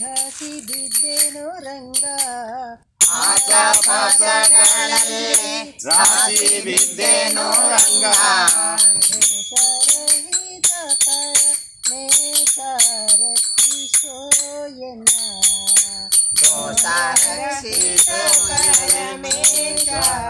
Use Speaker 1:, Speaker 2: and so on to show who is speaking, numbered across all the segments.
Speaker 1: ಘಾಸಿ ಬಿದ್ದೆನು ರಂಗ
Speaker 2: ಆಕಾಶಗಳಲ್ಲಿ ರಾಶಿ ಬಿದ್ದೇನು ರಂಗ
Speaker 1: ಶರಹಿತ ಪರ ಮೇಷರಕ್ಷಿಸೋಯನ
Speaker 2: ದೋಷ ರಕ್ಷಿತ ಪರಮೇಶ ರಕ್ಷಿಸೋಯನ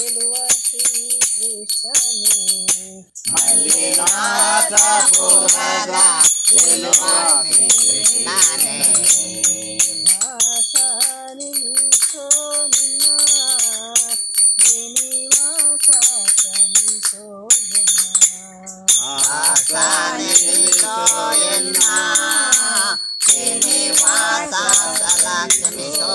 Speaker 1: గెలువ
Speaker 2: శ్రీకృష్ణని. మల్లినాథపురగా గెలువ
Speaker 1: శ్రీకృష్ణని. ఆసాని నీతో నిన్న. శ్రీనివాస కనితో
Speaker 2: ఆసాని నీతో ఎన్న. శ్రీనివాస కనితో